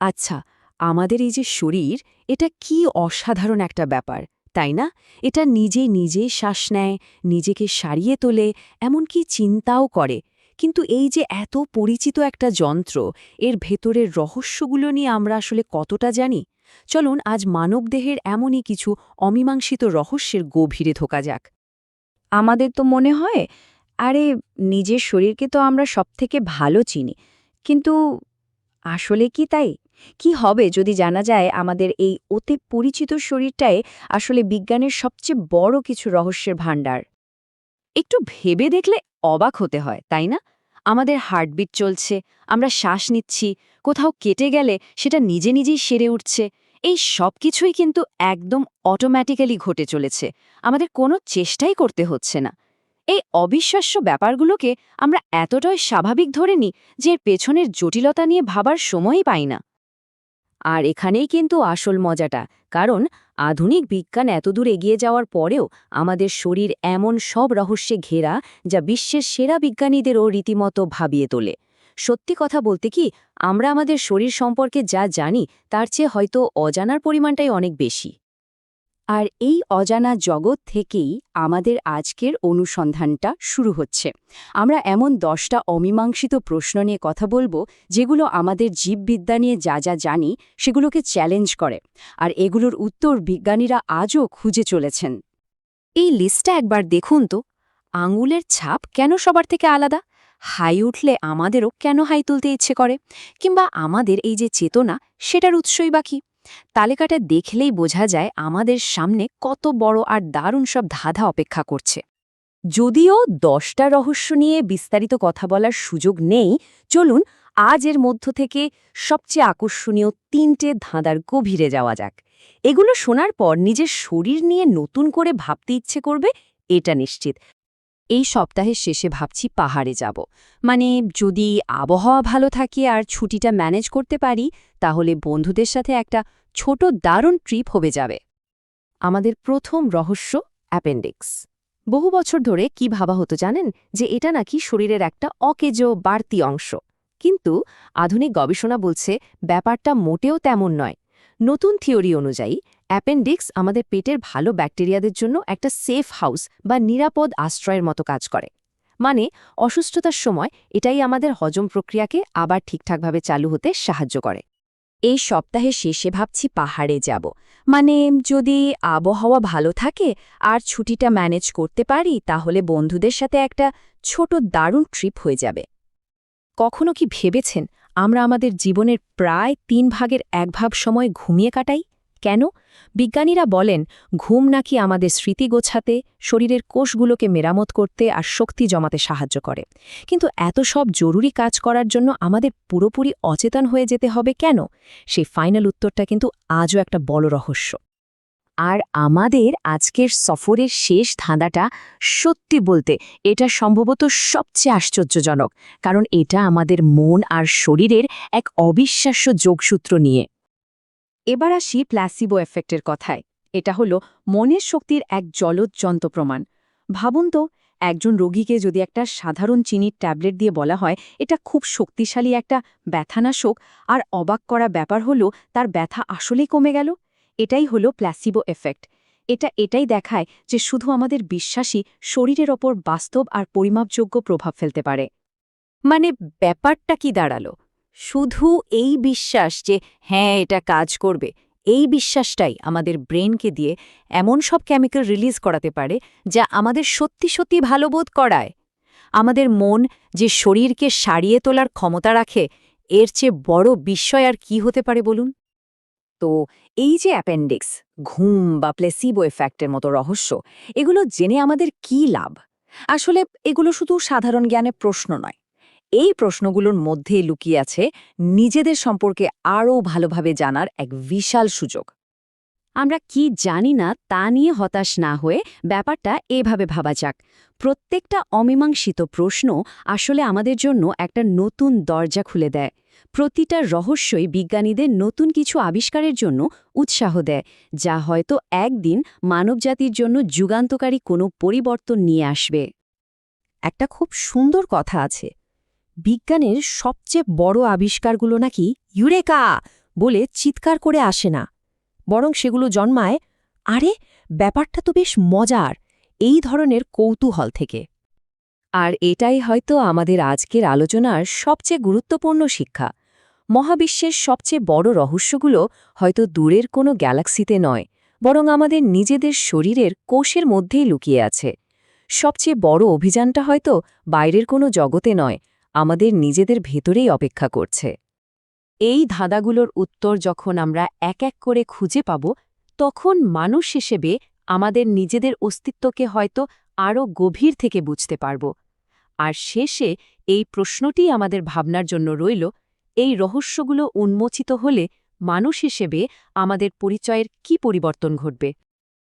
আচ্ছা আমাদের এই যে শরীর, এটা কি অসাধারণ একটা ব্যাপার, তাই না? এটা নিজে নিজে শ্বাস নেয়, নিজেকে সারিয়ে তোলে, এমনকি চিন্তাও করে। কিন্তু এই যে এত পরিচিত একটা যন্ত্র, এর ভেতরের রহস্যগুলো নিয়ে আমরা আসলে কতটা জানি? চলুন, আজ মানবদেহের এমনই কিছু অমীমাংসিত রহস্যের গভীরে ধোকা যাক। আমাদের তো মনে হয়, আরে, নিজের শরীরকে তো আমরা সবথেকে ভালো চিনি। কিন্তু আসলে কি তাই? কি হবে যদি জানা যায় আমাদের এই অতি পরিচিত শরীরটাই আসলে বিজ্ঞানের সবচেয়ে বড় কিছু রহস্যের ভাণ্ডার? একটু ভেবে দেখলে অবাক হতে হয়, তাই না? আমাদের হার্টবিট চলছে, আমরা শ্বাস নিচ্ছি, কোথাও কেটে গেলে সেটা নিজে নিজেই সেরে উঠছে। এই সব কিছুই কিন্তু একদম অটোম্যাটিক্যালি ঘটে চলেছে। আমাদের কোনো চেষ্টাই করতে হচ্ছে না। এই অবিশ্বাস্য ব্যাপারগুলোকে আমরা এতটাই স্বাভাবিক ধরে নিই যে এর পেছনের জটিলতা নিয়ে ভাবার সময়ই পাই না। আর এখানেই কিন্তু আসল মজাটা, কারণ আধুনিক বিজ্ঞান এতদূর এগিয়ে যাওয়ার পরেও আমাদের শরীর এমন সব রহস্যে ঘেরা যা বিশ্বের সেরা বিজ্ঞানীদেরও রীতিমতো ভাবিয়ে তোলে। সত্যি কথা বলতে কি, আমরা আমাদের শরীর সম্পর্কে যা জানি তার চেয়ে হয়তো অজানার পরিমাণটাই অনেক বেশি। আর এই অজানা জগৎ থেকেই আমাদের আজকের অনুসন্ধানটা শুরু হচ্ছে। আমরা এমন দশটা অমীমাংসিত প্রশ্ন নিয়ে কথা বলব, যেগুলো আমাদের জীববিদ্যা নিয়ে যা যা জানি সেগুলোকে চ্যালেঞ্জ করে, আর এগুলোর উত্তর বিজ্ঞানীরা আজও খুঁজে চলেছেন। এই লিস্টটা একবার দেখুন তো। আঙুলের ছাপ কেন সবার থেকে আলাদা? হাই উঠলে আমাদেরও কেন হাই তুলতে ইচ্ছে করে? কিংবা আমাদের এই যে চেতনা, সেটার উৎসই বাকি তালিকাটা দেখলেই বোঝা যায় আমাদের সামনে কত বড় আর দারুণ সব ধাঁধা অপেক্ষা করছে। যদিও দশটা রহস্য নিয়ে বিস্তারিত কথা বলার সুযোগ নেই, চলুন আজ এর মধ্য থেকে সবচেয়ে আকর্ষণীয় তিনটে ধাঁধার গভীরে যাওয়া যাক। এগুলো শোনার পর নিজের শরীর নিয়ে নতুন করে ভাবতে ইচ্ছে করবে, এটা নিশ্চিত। এই সপ্তাহের শেষে ভাবছি পাহাড়ে যাব। মানে যদি আবহাওয়া ভালো থাকে আর ছুটিটা ম্যানেজ করতে পারি, তাহলে বন্ধুদের সাথে একটা ছোট দারুণ ট্রিপ হবে যাবে। আমাদের প্রথম রহস্য, অ্যাপেন্ডিক্স। বহু বছর ধরে কি ভাবা হতো জানেন? যে এটা নাকি শরীরের একটা অকেজ বাড়তি অংশ। কিন্তু আধুনিক গবেষণা বলছে ব্যাপারটা মোটেও তেমন নয়। নতুন থিওরি অনুযায়ী অ্যাপেন্ডিক্স আমাদের পেটের ভালো ব্যাকটেরিয়াদের জন্য একটা সেফ হাউস বা নিরাপদ আশ্রয়ের মতো কাজ করে। মানে অসুস্থতার সময় এটাই আমাদের হজম প্রক্রিয়াকে আবার ঠিকঠাকভাবে চালু হতে সাহায্য করে। এই সপ্তাহের শেষে ভাবছি পাহাড়ে যাব। মানে যদি আবহাওয়া ভালো থাকে আর ছুটিটা ম্যানেজ করতে পারি, তাহলে বন্ধুদের সাথে একটা ছোট দারুণ ট্রিপ হয়ে যাবে। কখনো কি ভেবেছেন আমরা আমাদের জীবনের প্রায় তিন ভাগের এক ভাগ সময় ঘুমিয়ে কাটাই? কেন? বিজ্ঞানীরা বলেন, ঘুম নাকি আমাদের স্মৃতি গোছাতে, শরীরের কোষগুলোকে মেরামত করতে আর শক্তি জমাতে সাহায্য করে। কিন্তু এত সব জরুরি কাজ করার জন্য আমাদের পুরোপুরি অচেতন হয়ে যেতে হবে কেন? সেই ফাইনাল উত্তরটা কিন্তু আজও একটা বড় রহস্য। আর আমাদের আজকের সফরের শেষ ধাঁধাটা সত্যি বলতে এটা সম্ভবত সবচেয়ে আশ্চর্যজনক, কারণ এটা আমাদের মন আর শরীরের এক অবিশ্বাস্য যোগসূত্র নিয়ে। এবার আসি প্ল্যাসিবো এফেক্টের কথায়। এটা হলো মনের শক্তির এক জলদ যন্ত্র প্রমাণ। ভাবুন তো, একজন রোগীকে যদি একটা সাধারণ চিনির ট্যাবলেট দিয়ে বলা হয়, এটা খুব শক্তিশালী একটা ব্যথানাশক আর অবাক করা ব্যাপার হলো তার ব্যথা আসলেই কমে গেল। এটাই হলো প্ল্যাসিবো এফেক্ট এটা এটাই দেখায় যে শুধু আমাদের বিশ্বাসী শরীরের ওপর বাস্তব আর পরিমাপযোগ্য প্রভাব ফেলতে পারে। মানে ব্যাপারটা কি দাঁড়াল? শুধু এই বিশ্বাস যে হ্যাঁ এটা কাজ করবে, এই বিশ্বাসটাই আমাদের ব্রেনকে দিয়ে এমন সব কেমিক্যাল রিলিজ করাতে পারে যা আমাদের সত্যি সত্যি ভালো বোধ করায়। আমাদের মন যে শরীরকে সারিয়ে তোলার ক্ষমতা রাখে, এর চেয়ে বড় বিস্ময় আর কি হতে পারে বলুন? তো এই যে অ্যাপেন্ডিক্স, ঘুম বা প্লেসিবো এফেক্টের মতো রহস্য, এগুলো জেনে আমাদের কি লাভ? আসলে এগুলো শুধু সাধারণ জ্ঞানের প্রশ্ন নয়। এই প্রশ্নগুলোর মধ্যে লুকিয়ে আছে নিজেদের সম্পর্কে আরও ভালোভাবে জানার এক বিশাল সুযোগ। আমরা কি জানি না তা নিয়ে হতাশ না হয়ে ব্যাপারটা এভাবে ভাবা যাক। প্রত্যেকটা অমীমাংসিত প্রশ্ন আসলে আমাদের জন্য একটা নতুন দরজা খুলে দেয়। প্রতিটা রহস্যই বিজ্ঞানীদের নতুন কিছু আবিষ্কারের জন্য উৎসাহ দেয়, যা হয়তো একদিন মানবজাতির জন্য যুগান্তকারী কোনো পরিবর্তন নিয়ে আসবে। একটা খুব সুন্দর কথা আছে। বিজ্ঞানের সবচেয়ে বড় আবিষ্কারগুলো নাকি ইউরেকা বলে চিৎকার করে আসে না। বরং সেগুলো জন্মায়, আরে, ব্যাপারটা তো বেশ মজার, এই ধরনের কৌতূহল থেকে। আর এটাই হয়তো আমাদের আজকের আলোচনার সবচেয়ে গুরুত্বপূর্ণ শিক্ষা। মহাবিশ্বের সবচেয়ে বড় রহস্যগুলো হয়তো দূরের কোনো গ্যালাক্সিতে নয়, বরং আমাদের নিজেদের শরীরের কোষের মধ্যেই লুকিয়ে আছে। সবচেয়ে বড় অভিযানটা হয়তো বাইরের কোনো জগতে নয় আমাদের নিজেদের ভেতরেই অপেক্ষা করছে। এই ধাঁধাগুলোর উত্তর যখন আমরা এক এক করে খুঁজে পাব, তখন মানুষ হিসেবে আমাদের নিজেদের অস্তিত্বকে হয়তো আরও গভীর থেকে বুঝতে পারব। আর শেষে এই প্রশ্নটি আমাদের ভাবনার জন্য রইল, এই রহস্যগুলো উন্মোচিত হলে মানুষ হিসেবে আমাদের পরিচয়ের কি পরিবর্তন ঘটবে?